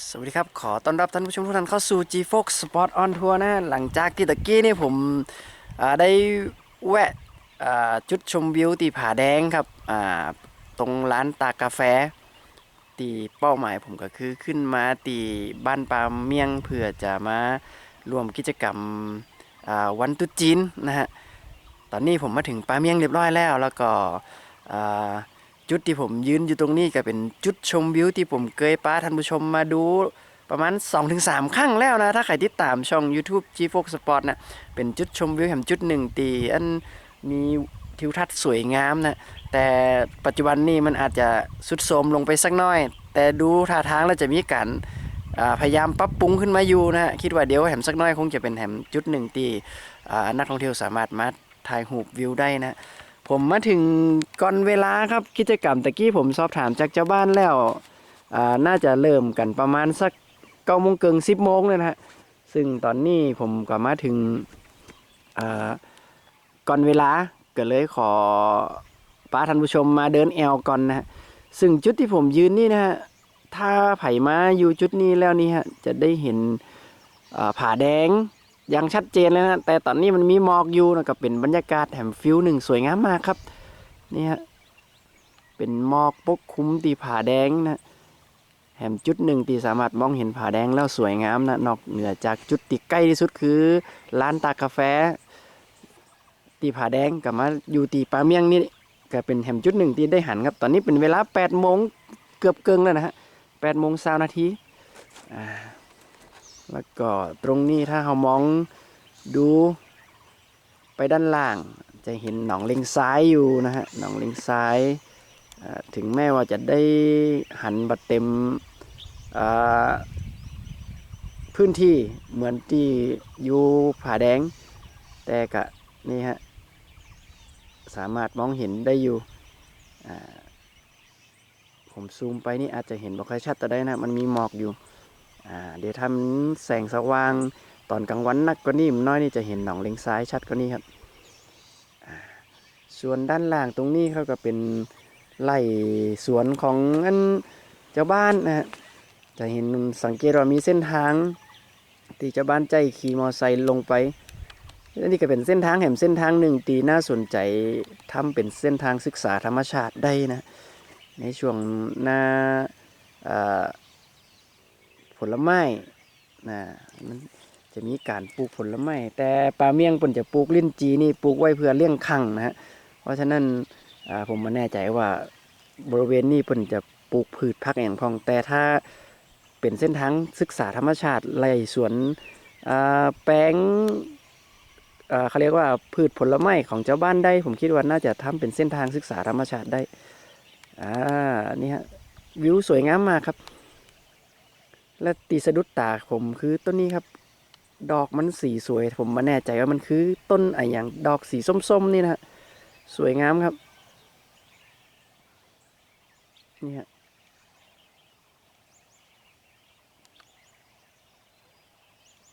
สวัสดีครับ ขอต้อนรับท่านผู้ชมทุกท่านเข้าสู่ G Fox Sport on Tour นะหลังจากที่ตะกี้นี่ผมได้แวะจุดชมวิวตีผาแดงครับตรงร้านตากาแฟ ตีเป้าหมายผมก็คือขึ้นมาตีบ้านปามเมียงเพื่อจะมารวมกิจกรรมวันตุจีนนะฮะตอนนี้ผมมาถึงปาเมียงเรียบร้อยแล้ว แล้วก็ จุดที่ผมยืนอยู่ตรงนี้ก็เป็นจุดชมวิวที่ผมเคยพาท่านผู้ชมมาดูประมาณ 2-3 ครั้งแล้วนะ ถ้าใครติดตามช่อง YouTube G Fox Sport นะเป็นจุดชมวิวแห่งจุดหนึ่งตีอันมีทิวทัศน์สวยงามนะแต่ปัจจุบันนี้มันอาจจะสุดโทรมลงไปสักหน้อย แต่ดูท่าทางแล้วจะมีการพยายามปรับปรุงขึ้นมาอยู่นะ คิดว่าเดี๋ยวแหมสักหน้อยคงจะเป็นแหมจุดหนึ่งที่อ่านักท่องเที่ยวสามารถมาถ่ายรูปวิวได้นะ ผมมาถึงก่อนเวลาครับกิจกรรมตะกี้ผมสอบถามจากเจ้าบ้านแล้วอ่าน่าจะเริ่มกันประมาณสักเก้าโมงเกิงสิบโมงเลยนะฮะซึ่งตอนนี้ผมก็มาถึงอ่าก่อนเวลาก็เลยขอป้าท่านผู้ชมมาเดินแอลก่อนนะฮะซึ่งจุดที่ผมยืนนี่นะฮะถ้าไผ่มาอยู่จุดนี้แล้วนี่ฮะจะได้เห็นผาแดง อย่างชัดเจนเลยนะแต่ตอนนี้มันมีหมอกอยู่นะก็เป็นบรรยากาศแถมฟิวหนึ่งสวยงามมากครับนี่ฮะเป็นหมอกปกคลุมตีผาแดงนะแถมจุดหนึ่งตีสามารถมองเห็นผาแดงแล้วสวยงามนะนอกเหนือจากจุดที่ใกล้ที่สุดคือร้านตากาแฟตีผาแดงกับมาอยู่ตีปลาเมียงนี่ก็เป็นแถมจุดหนึ่งที่ได้หันครับ ตอนนี้เป็นเวลา8โมงเกือบเกิงแล้วนะฮะ8โมงสานาทีอ่า แล้วก็ตรงนี้ถ้าเรามองดูไปด้านล่าง จะเห็นหนองเลงซ้ายอยู่นะฮะหนองเลงซ้าย ถึงแม้ว่าจะได้หันบัดเต็มพื้นที่เหมือนที่อยู่ผาแดง แต่กะนี่ฮะสามารถมองเห็นได้อยู่ผมซูมไปนี่อาจจะเห็นบ่ค่อยชัดแต่ได้นะ มันมีหมอกอยู่ อ่าเดี๋ยวทำแสงสว่างตอนกลางวันนักก็นี่มน้อยนี่จะเห็นหนองเลงซ้ายชัดก็นี่ครับส่วนด้านล่างตรงนี้เขาก็เป็นไร่สวนของอันเจ้าบ้านนะฮะจะเห็นสังเกตว่ามีเส้นทางที่เจ้าบ้านใจขี่มอไซค์ลงไปอันนี้ก็เป็นเส้นทางแห่งเส้นทางหนึ่งตีน่าสนใจทำเป็นเส้นทางศึกษาธรรมชาติได้นะในช่วงหน้า ลไม้นะมันจะมีการปลูกผลไม้แต่ปลาเมี่ยงปิ่นจะปลูกลิ้นจีนี่ปลูกไว้เพื่อเลี้ยงคังนะฮะเพราะฉะนั้นผมมาแน่ใจว่าบริเวณนี้ปิ่นจะปลูกพืชพักอย่างพอง แต่ถ้าเป็นเส้นทางศึกษาธรรมชาติไร่สวนแปลงเขาเรียกว่าพืชผลไม้ของเจ้าบ้านได้ ผมคิดว่าน่าจะทำเป็นเส้นทางศึกษาธรรมชาติได้อ่านี่ฮะวิวสวยงามมากครับ และตีสะดุดตาผมคือต้นนี้ครับ ดอกมันสีสวย ผมมาแน่ใจว่ามันคือต้นไอะอย่างดอกสีส้มๆ นี่นะฮะสวยงามครับ นี่ฮะ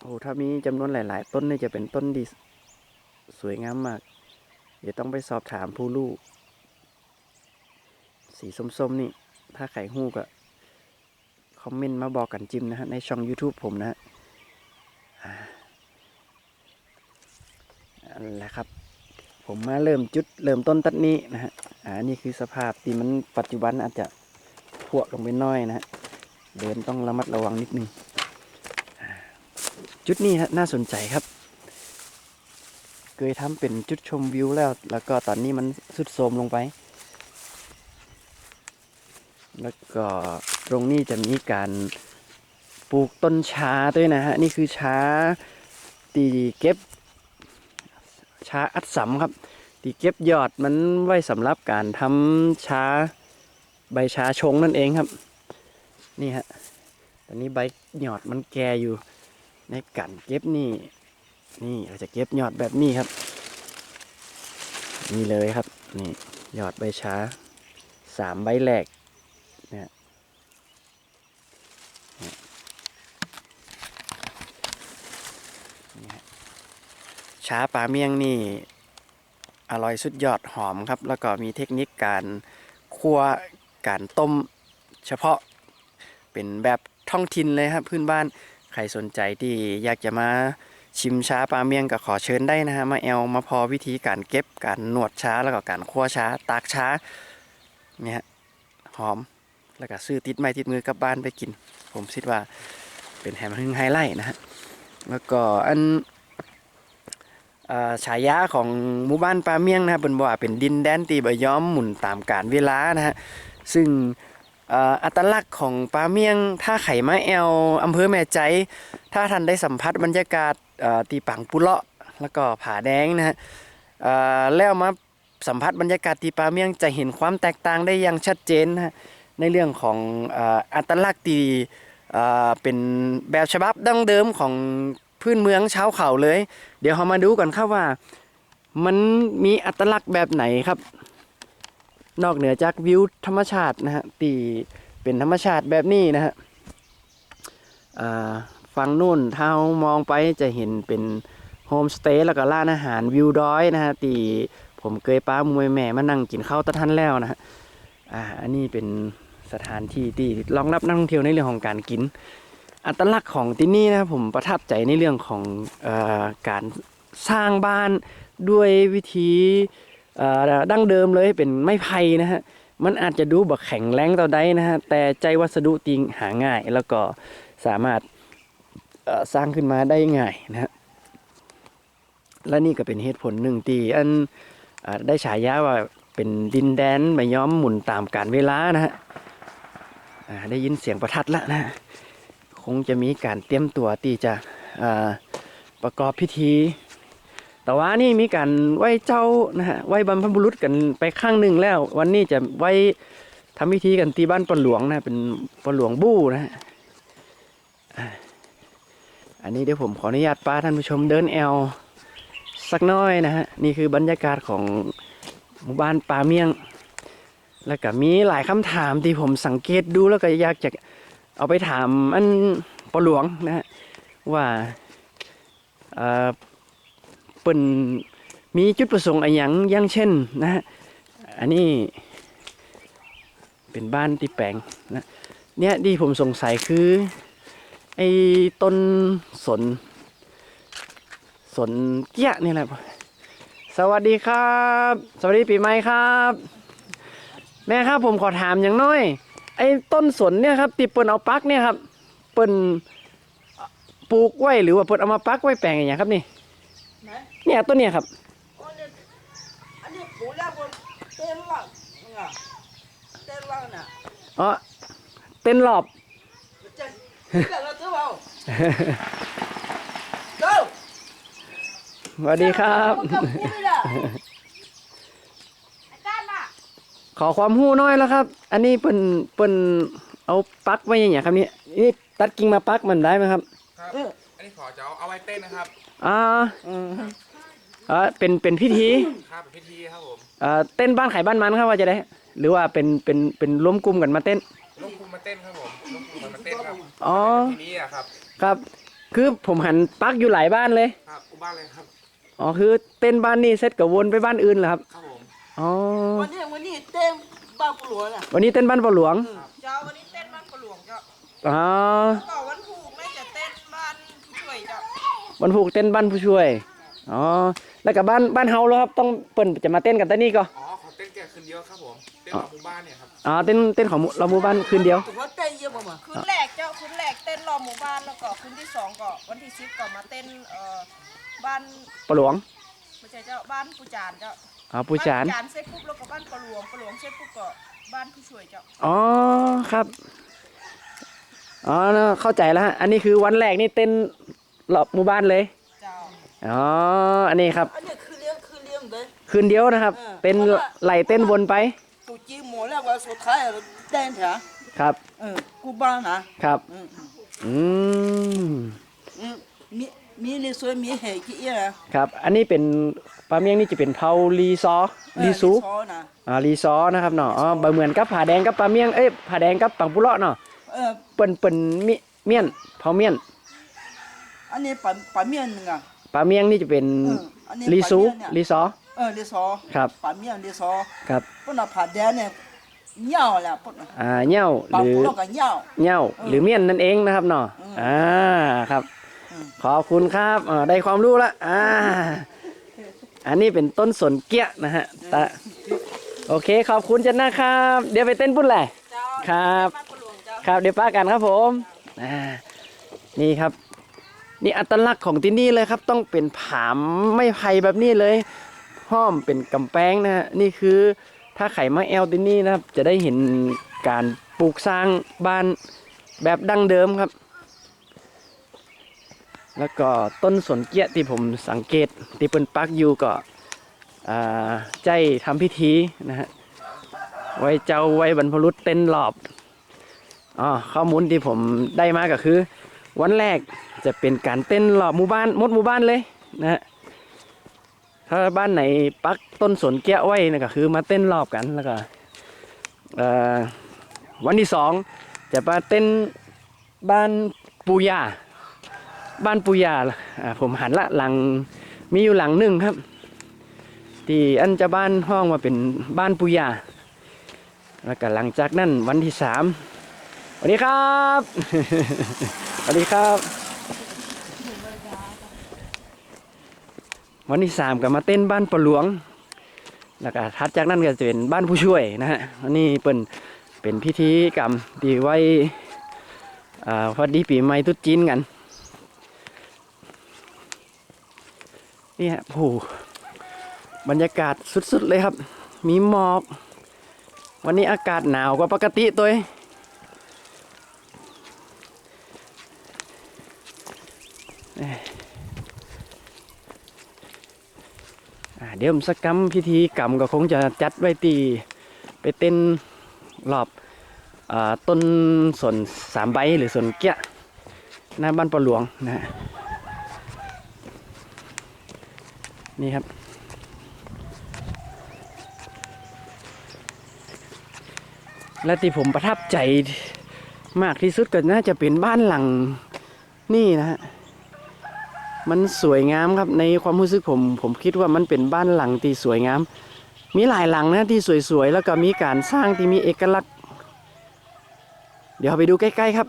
โอ้ถ้ามีจำนวนหลาย ๆ ต้นนี่จะเป็นต้นดีสวยงามมาก เดี๋ยวต้องไปสอบถามผู้ลูก สีส้ม ๆ นี่ ถ้าไข่หูกอะ คอมเมนต์มาบอกกันจิมนะฮะในช่อง YouTube ผมนะฮะอันแหละครับ ผมมาเริ่มจุดเริ่มต้นตัดนี้นะฮะอ่านี่คือสภาพที่มันปัจจุบันอาจจะพวกลงไปน้อยนะฮะเดินต้องระมัดระวังนิดนึงจุดนี้ฮะน่าสนใจครับ เคยทำเป็นจุดชมวิวแล้ว แล้วก็ตอนนี้มันสุดโทรมลงไป แล้วก็ ตรงนี้จะมีการปลูกต้นชาด้วยนะฮะ นี่คือชาตีเก็บชาอัดสำครับ ตีเก็บยอดมันไว้สำหรับการทำชาใบชาชงนั่นเองครับ นี่ฮะตอนนี้ใบหยอดมันแก่อยู่ในการเก็บนี่ นี่เราจะเก็บยอดแบบนี้ครับ นี่เลยครับ นี่ยอดใบชาสามใบแรก เนี่ยเนี่ยนี่ฮะ ช้าปลาเมี่ยงนี่อร่อยสุดยอดหอมครับ แล้วก็มีเทคนิคการคั่วการต้ม เฉพาะเป็นแบบท้องถิ่นเลยครับพื้นบ้านใครสนใจที่อยากจะมาชิมช้าปลาเมี่ยงก็ขอเชิญได้นะฮะมาแอลมาพอวิธีการเก็บการนวดช้าแล้วก็การคั่วช้าตากช้าเนี่ยหอมแล้วก็ซื้อติดไม้ติดมือกลับบ้านไปกิน ผมคิดว่าเป็นแฮมฮึ่งไฮไลท์นะฮะแล้วก็อัน ฉายาของหมู่บ้านปลาเมียงนะครับเป็นว่าเป็นดินแดนตีบย้อมหมุนตามกาลเวลานะฮะซึ่งอัตลักษณ์ของปลาเมียงท่าไข่ม้แอลอำเภอแม่ใจ ถ้าท่านได้สัมผัสบรรยากาศตีปังปุเลาะแล้วก็ผาแดงนะฮะแล้วมาสัมผัสบรรยากาศตีปลาเมียงจะเห็นความแตกต่างได้อย่างชัดเจนนะฮะในเรื่องของอัตลักษณ์ตีเป็นแบบฉบับดั้งเดิมของ พื้นเมืองชาวเขาเลย เดี๋ยวเรามาดูกันครับว่า มันมีอัตลักษณ์แบบไหนครับ นอกเหนือจากวิวธรรมชาตินะฮะที่เป็นธรรมชาติแบบนี้นะฮะฝั่งนู่นถ้ามองไปจะเห็นเป็นโฮมสเตย์แล้วก็ร้านอาหารวิวดอยนะฮะที่ผมเคยป้ามวยแม่มานั่งกินข้าวตะทันแล้วนะฮะอ่าอันนี้เป็นสถานที่ที่รองรับนักท่องเที่ยวในเรื่องของการกิน อัตลักษณ์ของที่นี่นะครับผมประทับใจในเรื่องของออการสร้างบ้านด้วยวิธีดั้งเดิมเลยเป็นไม้ไผ่นะฮะมันอาจจะดูแบบแข็งแรงต่อได้นะฮะแต่ใจวัสดุจริงหาง่าย แล้วก็สามารถสร้างขึ้นมาได้ง่ายนะฮะและนี่ก็เป็นเหตุผลหนึ่งที่อันอได้ฉายาว่าเป็นดินแดนไม่ย้อมหมุนตามกาลเวลานะฮะได้ยินเสียงประทัดแล้วนะ งจะมีการเตรียมตัวที่จะประกอบพิธี แต่ว่านี่มีการไหว้เจ้านะฮะไหว้บรรพบุรุษกันไปข้างหนึ่งแล้ว วันนี้จะไหว้ทำพิธีกันที่บ้านปนหลวงนะเป็นปนหลวงบู้นะฮะอันนี้เดี๋ยวผมขออนุญาตป้าท่านผู้ชมเดินแอลสักน้อยนะฮะนี่คือบรรยากาศของหมู่บ้านป่าเมี่ยง แล้วก็มีหลายคำถามที่ผมสังเกตดูแล้วก็อยากจะ เอาไปถามอันปหลวงนะฮะว่าเอ่อเปิ่นมีจุดประสงค์อะไรอย่างอย่างเช่นนะฮะอันนี้เป็นบ้านที่แปลงนะเนี่ยที่ผมสงสัยคือไอ้ต้นสน สนเกี้ยนี่แหละสวัสดีครับ สวัสดีปีใหม่ครับ แม่ครับผมขอถามอย่างน้อย ไอ้ต้นสนเนี่ยครับที่เปิ้นเอาปักเนี่ยครับเปิ้นปลูกไว้หรือว่าเปิ้นเอามาปักไว้แปลงอย่างเงี้ยครับนี่ไหนเนี่ยต้นเนี่ยครับอันนี้อันนี้ปูแล้วบนเต้นล่างนี่ไงเต้นล่างน่ะอ๋อเต้นรอบเต้นเต้นแล้วเจ้าเอาเจ้าสวัสดีครับเจ้าพูดไม่ได้อาจารย์น่ะ ขอความรู้หน้อยแล้วครับ อันนี้เปิ้นเปิ้นเอาปลั๊กไว้อย่างเงี้ยครับนี่นี่ตัดกิ่งมาปลั๊กมันได้ไหมครับ ครับเอออันนี้ขอจะเอาเอาไว้เต้นนะครับ อ่าอืมอ่าเป็นเป็นพิธี ครับเป็นพิธีครับผมอ่าเต้นบ้านไข่บ้านมันครับว่าจะได้ หรือว่าเป็นเป็นเป็นรวมกลุ่มกันมาเต้นลูกคุมมาเต้นครับผมลูกคุมมาเต้นครับ อ๋อทีนี้อะครับ ครับ คือผมหันปลั๊กอยู่หลายบ้านเลย ครับอุบ้านเลยครับ อ๋อคือเต้นบ้านนี้เสร็จก็วนไปบ้านอื่นเหรอครับ ครับผม อ๋อวันนี้วันนี้เต้นบ้านปูหลวงน่ะวันนี้เต้นบ้านปอหลวงเจ้าวันนี้เต้นบ้านปลาหลวงเจ้าอ๋อต่อวันผูกแม่จะเต้นบ้านผู้ช่วยเจ้าวันผูกเต้นบ้านผู้ช่วยอ๋อแล้วกับบ้านบ้านเฮาแล้วครับต้องเปิ้นจะมาเต้นกันแต่นี่ก็อ๋อขอเต้นแก่คืนเดียวครับผมเต้นของหมู่บ้านเนี่ยครับอ๋อเต้นเต้นของหมู่เราหมู่บ้านคืนเดียวถือว่าเต้นเยอะมากคืนแรกเจ้าคืนแรกเต้นรอบหมู่บ้านแล้วก็คืนที่สองก็วันที่สิบก็มาเต้นเอ่อบ้านปะหลวงไม่ใช่เจ้าบ้านผู้จานเจ้า อ๋อผู้จานบ้จานเสร็จปุ๊บแล้วก็บ้านปลาหลวงปลาหลวงเสร็จปุ๊บก็บ้านผู้ช่วยเจ้าอ๋อครับอ๋อเข้าใจแล้วฮะอันนี้คือวันแรกนี่เต้นรอบหมู่บ้านเลยเจ้าอ๋ออันนี้ครับอันนี้คือเลี้ยงคือเลี้ยงเลย คืนเดียวนะครับเออเต้นไหลเต้นวนไปตูจีหมดแล้วว่าสุดท้ายเต้นเถอะครับเออกูบ้านนะครับ อืมอืมอื มมีมีในส่วนมีเหตุกี่อย่างครับ อันนี้เป็นปลาเมียงนี่จะเป็นเผาลีซอลีซูซอนะอ่าลีซอนะครับเนาะอ๋อบ่เหมือนกับผาแดงกับปลาเมียงเอ้ยผาแดงกับปังปุเลาะเนาะเออเปิ้นเปิ้นมิเมียนเผาเมียนอันนี้ปันปันเมียนหนึงอะ ปลาเมียงนี่จะเป็นเอออันนี้ลีซูปลาเมี่ยงเนี่ย ลีซอ เออลีซอครับปันเมียนลีซอครับพวกน่ะผัดแดนเนี่ยเหย่าแหละพุ่นน่ะอ่าเหย้าปาหรือปูโลกก็เหย่า เหย้าหรือเมียนนั่นเองนะครับเนาะอืมอ่าครับอืม ขอบคุณครับอได้ความรู้ละอ่าอันนี้เป็นต้นสนเกี้ยนะฮะตะโอเค ขอบคุณจันนะครับ เดี๋ยวไปเต้นปุ้นแหละครับ ครับเดี๋ยวป้ากันครับผมนี่ครับ นี่อัตลักษณ์ของที่นี่เลยครับ ต้องเป็นผามไม้ไผ่แบบนี้เลยห้อมเป็นกำแพงนะฮะนี่คือถ้าไข่มาแอลที่นี่นะครับ จะได้เห็นการปลูกสร้างบ้านแบบดั้งเดิมครับ แล้วก็ต้นสนเกี้ยที่ผมสังเกตที่เป็นปักอยู่ก็ใจทำพิธีนะฮะไว้เจ้าไว้บรรพบุรุษเต้นรอบอ๋อข้อมูลที่ผมได้มาก็คือ วันแรกจะเป็นการเต้นรอบหมู่บ้านมดหมู่บ้านเลยนะฮะถ้าบ้านไหนปักต้นสนแก้วไว้นะก็คือมาเต้นรอบกันแล้วก็วันที่สองจะมาเต้นบ้านปูยา บ้านปูยาอ่าผมหันละหลังมีอยู่หลังหนึ่งครับ ที่อันจะบ้านห้องมาเป็นบ้านปูยา แล้วก็หลังจากนั้นวันที่สามสวัสดีครับสวัสดีครับ วันที่สามก็มาเต้นบ้านปะหลวง แล้วก็ทัดจากนั้นก็จะเป็นบ้านผู้ช่วยนะฮะอันนี้เป็นเป็นพิธีกรรมที่ไว้อ่าพอดีปีใหม่ตรุษจีนกัน นี่ฮะโอ้โหบรรยากาศสุดๆเลยครับ มีหมอก วันนี้อากาศหนาวกว่าปกติตัวเองเดี๋ยวผมสกรรมพิธีกรรมก็คงจะจัดไว้ตีไปเต้นรอบอต้นสนสามใบหรือสนเกี้ยหน้าบ้านปลหลวงนะฮะ นี่ครับ และที่ผมประทับใจมากที่สุดก็น่าจะเป็นบ้านหลังนี่นะฮะ มันสวยงามครับในความรู้สึกผม ผมคิดว่ามันเป็นบ้านหลังที่สวยงาม มีหลายหลังนะที่สวยๆ แล้วก็มีการสร้างที่มีเอกลักษณ์ เดี๋ยวไปดูใกล้ๆครับ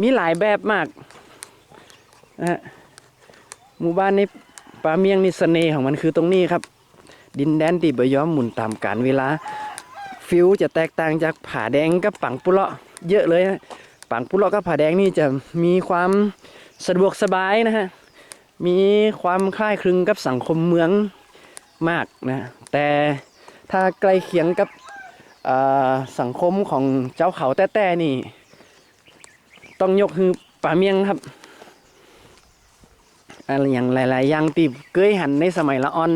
มีหลายแบบมากนะฮะ หมู่บ้านในป่าเมียงนี่เสน่ห์ของมันคือตรงนี้ครับ ดินแดนที่บย้อมหมุนตามกาลเวลา ฟิวจะแตกต่างจากผาแดงกับปังปุเลาะเยอะเลยนะปังปุเลาะกับผาแดงนี่จะมีความสะดวกสบายนะฮะมีความคล้ายคลึงกับสังคมเมืองมากนะแต่ถ้าใกล้เคียงกับสังคมของเจ้าเขาแต้ๆนี่ ต้องยกคือป่าเมียงครับ อะไรอย่างหลาย ๆ อย่างตีเกยหันในสมัยละอ่อน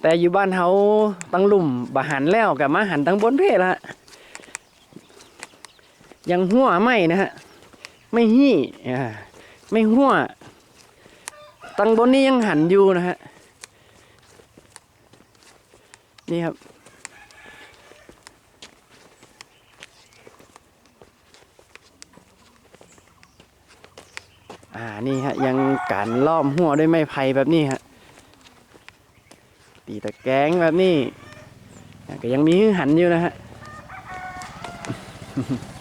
แต่อยู่บ้านเฮาตั้งลุ่มบะหันแล้วกับมาหันตั้งบนเพศละยังหัวไม่นะฮะไม่หี่ไม่หัวตั้งบนนี้ยังหันอยู่นะฮะนี่ครับ อ่านี่ฮะยังการล้อมหัวด้วยไม้ไผ่แบบนี้ฮะตีตะแกรงแบบนี้ก็ยังมีหันอยู่นะฮะ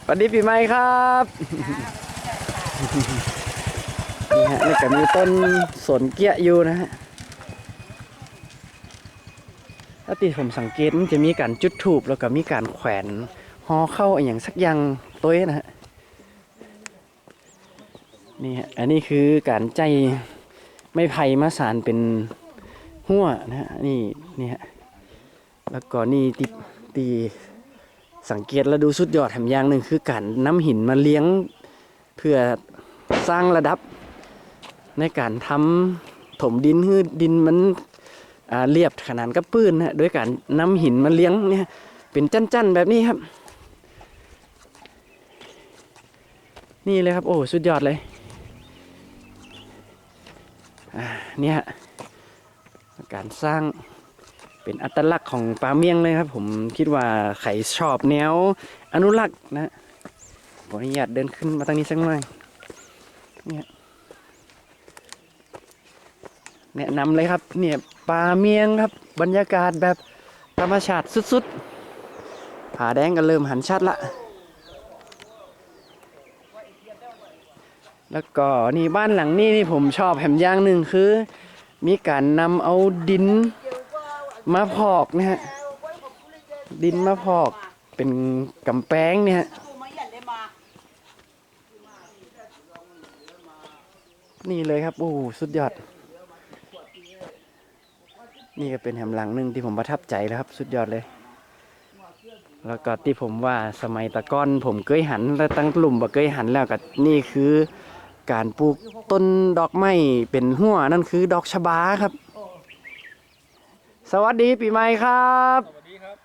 สวัสดีปีใหม่ครับนี่ฮะนี่ก็มีต้นสนเกี้ยอยู่นะฮะถ้าที่ผมสังเกตมันจะมีการจุดถูบแล้วก็มีการแขวนหอเข้าอย่างสักอย่างตัวนะฮะ นี่ฮะอันนี้คือการใจไม่ไผ่มาสารเป็นหัวนะฮะนี่นี่ฮะแล้วก็นี่ตีตีสังเกตแล้วดูสุดยอดแถมอย่างหนึ่งคือการน้ำหินมาเลี้ยงเพื่อสร้างระดับ ในการทำถมดินให้ดินมันเรียบขนานกับปืนนะฮะด้วยการน้ำหินมาเลี้ยงเนี่ยเป็นจั่นๆแบบนี้ครับ นี่เลยครับ โอ้ สุดยอดเลย เนี่ยการสร้างเป็นอัตลักษณ์ของปลาเมียงเลยครับ ผมคิดว่าใครชอบแนวอนุรักษ์นะขออนุญาตเดินขึ้นมาทางนี้สักหน่อยเนี่ยแนะนำเลยครับเนี่ยปลาเมียงครับ บรรยากาศแบบธรรมชาติสุดๆผาแดงก็เริ่มหันชัดละ แล้วก็นี่บ้านหลังนี้นี่ผมชอบแหมอย่างหนึ่งคือ มีการนำเอาดินมาพอกนะฮะดินมาพอกเป็นกำแพงเนี่ยนี่เลยครับ โอ้สุดยอด นี่ก็เป็นแหมหลังหนึ่งที่ผมประทับใจแล้วครับ สุดยอดเลย แล้วก็ที่ผมว่าสมัยตะก้อน ผมเคยหันแล้วตั้งกลุ่มบ่เคยหันแล้วก็นี่คือ การปลูกต้นดอกไม้เป็นหัวนั่นคือดอกชบาครับ สวัสดีปีใหม่ครับสวัสดีครับ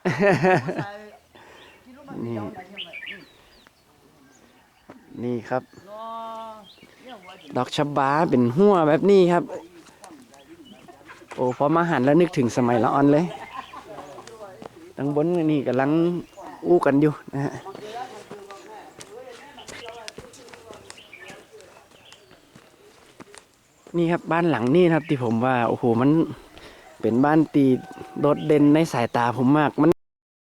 นี่นี่ครับ ดอกชบาเป็นหัวแบบนี้ครับ โอ้พอมาหันแล้วนึกถึงสมัยละอ่อนเลยตั้งบนนี่กำลังอู้กันอยู่นะฮะ นี่ครับบ้านหลังนี้ครับที่ผมว่าโอ้โหมันเป็นบ้านตีโดดเด่นในสายตาผมมากมัน